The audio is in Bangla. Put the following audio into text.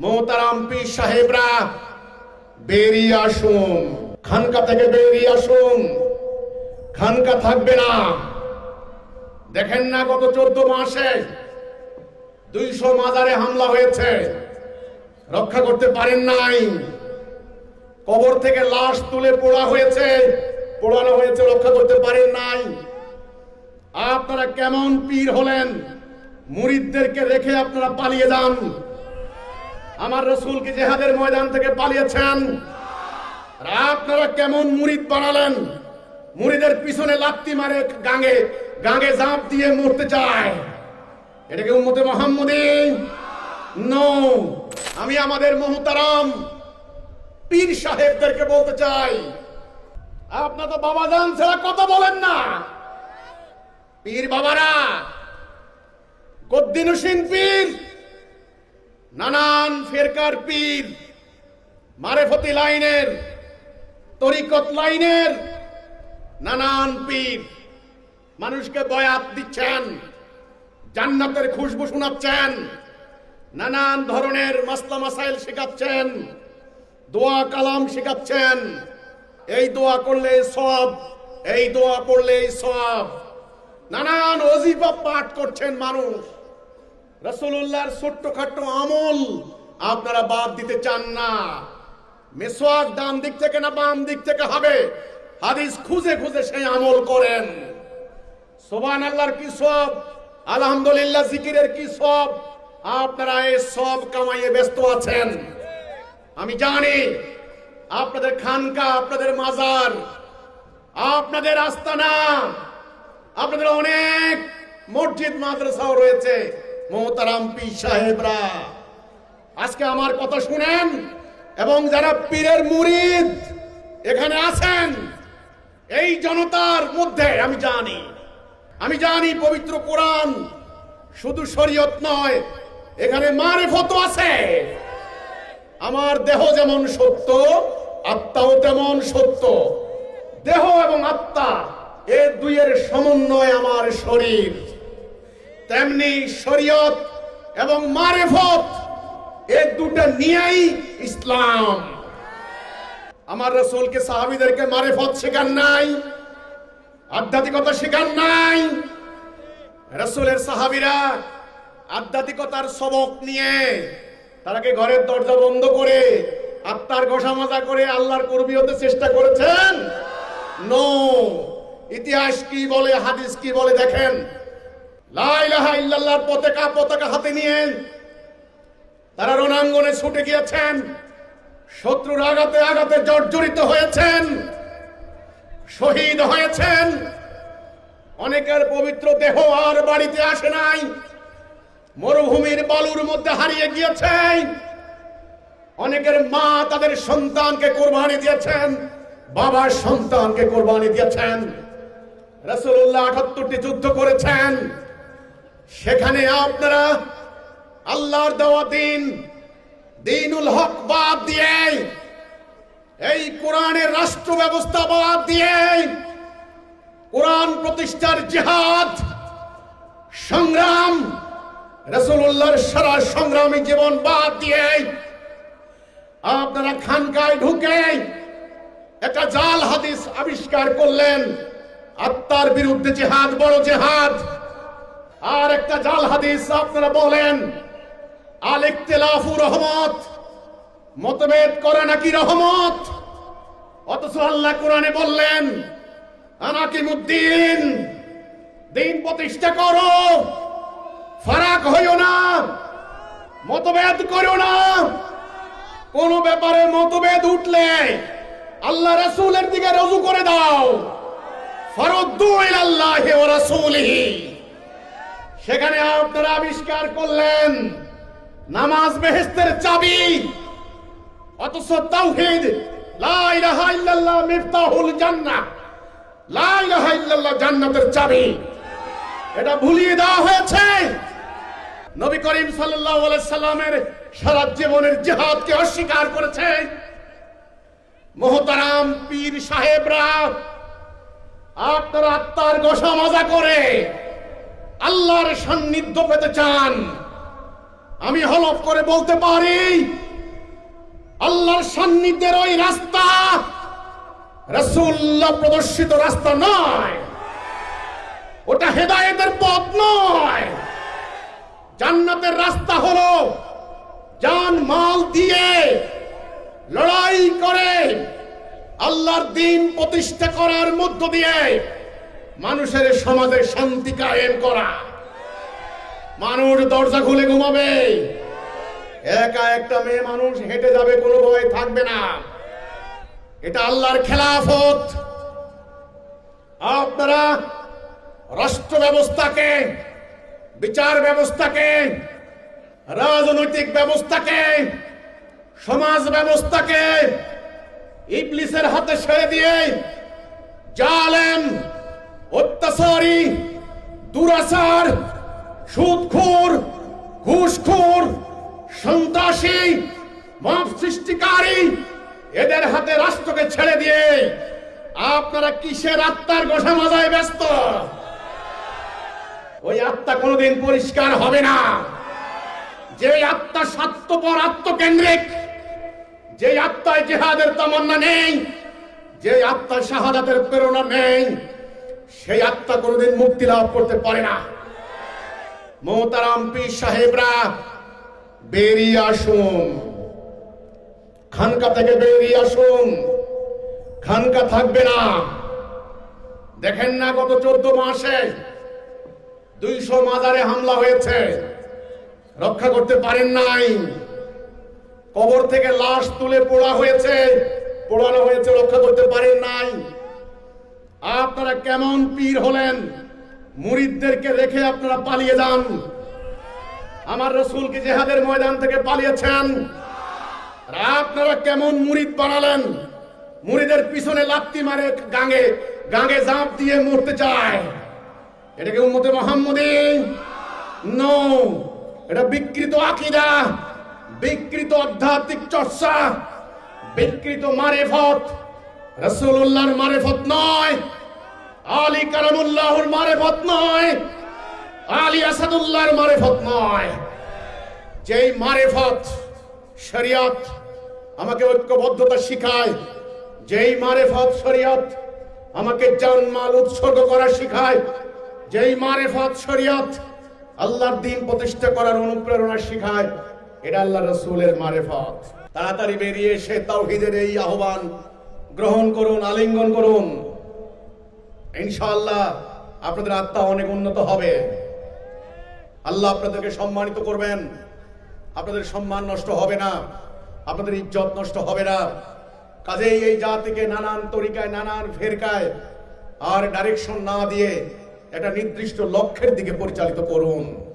মোহতারাম পীর সাহেবরা, বেরিয়ে আসুন। খানকা থেকে বেরিয়ে আসুন। খানকা থাকবে না। দেখেন না গত চোদ্দ মাসে দুইশো মাজারে হামলা হয়েছে। রক্ষা করতে পারেন নাই। কবর থেকে লাশ তুলে পোড়া হয়েছে। পোড়ানো হয়েছে, রক্ষা করতে পারেন নাই। আপনারা কেমন পীর হলেন? মুরিদদেরকে রেখে আপনারা পালিয়ে যান। আমার রসুলকে জেহাদের ময়দান থেকে পালিয়েছেন। আপনারা কেমন মুরিদ বানালেন? মুরিদের পিছনে লাত্তি মারে গাঙ্গে গাঙ্গে জাঁপ দিয়ে মরতে চায়। এটাকে উম্মতে মোহাম্মদী? নো। আমি আমাদের মহতারাম পীর সাহেবদেরকে বলতে চাই, আপনার তো বাবা জান ছাড়া কথা বলেন না। পীর বাবারা হোসেন পীর নানান ফেরকার পীর, মারেফতি লাইনের, তরিকত লাইনের নানান পীর মানুষকে বয়াত দিচ্ছেন, জান্নাতের খুশবু শোনাচ্ছেন, নানান ধরনের মাসলা মাসাইল শেখাচ্ছেন, দোয়া কালাম শেখাচ্ছেন। এই দোয়া করলে সব এই দোয়া পড়লে সব নানান অজিফা পাঠ করছেন মানুষ। রসুল্লাহর ছোট্টখাট্ট আমল আপনারা বাদ দিতে চান না। মেসোয়াক ডান দিক থেকে না বাম দিক থেকে হবে? হাদিস খুঁজে খুঁজে সেই আমল করেন। সোবান আল্লাহর কি সব? আলহামদুলিল্লাহ জিকিরের কি সব? আপনারা এই সব কামাইয়ে ব্যস্ত আছেন। আমি জানি আপনাদের খানকা, আপনাদের মাজার, আপনাদের আস্তানা, আপনাদের অনেক মসজিদ, মাদ্রাসাও রয়েছে। মোহতারাম পি সাহেবরা, আজকে আমার কথা শুনেন এবং যারা পীরের মুরিদ এখানে আছেন, এই জনতার মধ্যে আমি জানি আমি জানি পবিত্র কোরআন শুধু শরীয়ত নয়, এখানে মারেফত আছে। আমার দেহ যেমন সত্য, আত্মাও তেমন সত্য। দেহ এবং আত্মা এ দুইয়ের সমন্বয় আমার শরীর। তেমনি শরীয়ত এবং মারেফত, এ দুটা নিয়েই ইসলাম। আমার রসুলকে সাহাবিদেরকে মারেফত শেখান নাই, আধ্যাত্মিকতা শেখান নাই। রসুলের সাহাবিরা আধ্যাত্মিকতার সবক নিয়ে তারাকে ঘরের দরজা বন্ধ করে, আত্মার ঘষা মাজা করে আল্লাহর কর্মী হতে চেষ্টা করেছেন? নো ইতিহাস কি বলে, হাদিস কি বলে দেখেন? লাইলাহা ইল্লাল্লাহর পতাকা পতাকা হাতে নিয়ে তারা রণাঙ্গনে ছুটে গিয়েছেন। শত্রুর আঘাতে আঘাতে জর্জরিত হয়েছেন। শহীদ হয়েছেন। অনেকের পবিত্র দেহ আর বাড়িতে আসে নাই। মরুভূমির বালুর মধ্যে হারিয়ে গিয়েছে অনেকের মা তাদের সন্তানকে কোরবানি দিয়েছেন। বাবার সন্তানকে কোরবানি দিয়েছেন। রসুল্লাহ আটাত্তরটি যুদ্ধ করেছেন। সেখানে আপনারা আল্লাহর দেওয়া দিন, দিনুল হক বাদ দিয়ে, এই কোরআনের রাষ্ট্র ব্যবস্থা বাদ দিয়ে, কোরআন প্রতিষ্ঠার জিহাদ, সংগ্রাম রসুল্লাহর সারা সংগ্রামী জীবন বাদ দিয়ে, আপনারা খানকায় ঢুকে একটা জাল হাদিস আবিষ্কার করলেন, আত্মার বিরুদ্ধে জেহাদ বড় জেহাদ। আর একটা জাল হাদিস আপনারা বলেন। আল ইখতিলাফু রহমত। মতভেদ করে নাকি রহমত? অথচ আল্লাহ কোরআনে বললেন আনাকিমুদ্দিন দিন প্রতিষ্ঠা করো, ফারাক হইও না, মতভেদ করো না। কোন ব্যাপারে মতভেদ উঠলে আল্লাহ রাসূলের দিকে রজু করে দাও। ফরদ্দু ইলাল্লাহি ওয়া রাসূলিহি। সেখানে আপনারা আবিষ্কার করলেন নামাজ বেহেস্তের চাবি। অথচ তাওহীদ, লা ইলাহা ইল্লাল্লাহ মিফতাহুল জান্নাহ, লা ইলাহা ইল্লাল্লাহ জান্নাতের চাবি। এটা ভুলিয়ে দেওয়া হয়েছে। নবী করিম সাল্লাল্লাহু আলাইহি সাল্লামের সারা জীবনের জিহাদকে অস্বীকার করেছে। মোহতারাম পীর সাহেবরা, আপনার আত্মার গোসা মজা করে আল্লাহর সান্নিধ্য পেতে চান। আমি হলফ করে বলতে পারি, আল্লাহর সান্নিধ্যের ওই রাস্তা রসুল্লাহ প্রদর্শিত রাস্তা নয়। ওটা হেদায়েতের পথ নয়। জান্নাতের রাস্তা হলো জান মাল দিয়ে লড়াই করে, আল্লাহর দিন প্রতিষ্ঠা করার মধ্য দিয়ে মানুষের সমাজে শান্তি কায়েম করা। মানুষ দরজা খুলে ঘুমাবে। একা একটা মেয়ে মানুষ হেঁটে যাবে, কোনো ভয় থাকবে না। এটা আল্লাহর খেলাফত। আপনারা রাষ্ট্র ব্যবস্থাকে, বিচার ব্যবস্থাকে, রাজনৈতিক ব্যবস্থাকে, সমাজ ব্যবস্থাকে ইবলিসের হাতে ছেড়ে দিয়ে জালেম অত্যাচারী, দুরাচার, সুদখোর, ঘুষখোর, সন্ত্রাসী, মাপ সৃষ্টিকারী, এদের হাতে রাষ্ট্রকে ছেড়ে দিয়ে আপনারা কিসের আত্মার গোসা মাজায় ব্যস্ত? ওই আত্মা কোনোদিন পরিষ্কার হবে না। যে আত্মা স্বার্থপর, আত্মকেন্দ্রিক, যে আত্মায় জেহাদের তামান্না নেই, যে আত্মায় শাহাদাতের প্রেরণা নেই সেই আত্মা কোনোদিন মুক্তি লাভ করতে পারে না। মোহতারাম পীর সাহেবরা, বেরিয়ে আসুন। খানকা থেকে বেরিয়ে আসুন। খানকা থাকবে না। দেখেন না গত চোদ্দ মাসে দুইশো মাজারে হামলা হয়েছে। রক্ষা করতে পারেন নাই। কবর থেকে লাশ তুলে পোড়া হয়েছে, পোড়ানো হয়েছে, রক্ষা করতে পারেন নাই। আপনারা কেমন পীর হলেন? মুরিদদেরকে রেখে আপনারা পালিয়ে যান। আমার রসুলকে জেহাদের ময়দান থেকে পালিয়েছেন? আপনারা কেমন মুরিদ বানালেন? মুরিদের পিছনে লাত্তি মারে গাঙে গাঙে জাঁপ দিয়ে মরতে চায়। এটাকে উম্মতে মোহাম্মদী? নো। এটা বিকৃত আকিদা, বিকৃত আধ্যাত্মিক চর্চা, বিকৃত মারে মারেফত। রসুল্লাহর মারেফত নয়, আলী কারামুল্লাহর মারেফত নয়, আলী আসাদুল্লাহর মারেফত নয়। যেই মারেফত শরিয়ত আমাকে ঐক্যবদ্ধতা শিখায়, যেই মারেফত শরিয়ত আমাকে জানমাল উৎসর্গ করা শিখায়, যেই মারেফত শরিয়ত আল্লাহর দিন প্রতিষ্ঠা করার অনুপ্রেরণা শিখায়, এটা আল্লাহ রসুলের মারেফত। তাড়াতাড়ি বেরিয়ে এসে তাওহিদের এই আহ্বান গ্রহণ করুন, আলিঙ্গন করুন। ইনশাআল্লাহ আপনাদের আত্মা অনেক উন্নত হবে। আল্লাহ আপনাদেরকে সম্মানিত করবেন। আপনাদের সম্মান নষ্ট হবে না। আপনাদের ইজ্জত নষ্ট হবে না। কাজেই এই জাতিকে নানান তরিকায়, নানান ফেরকায় আর ডাইরেকশন না দিয়ে একটা নির্দিষ্ট লক্ষ্যের দিকে পরিচালিত করুন।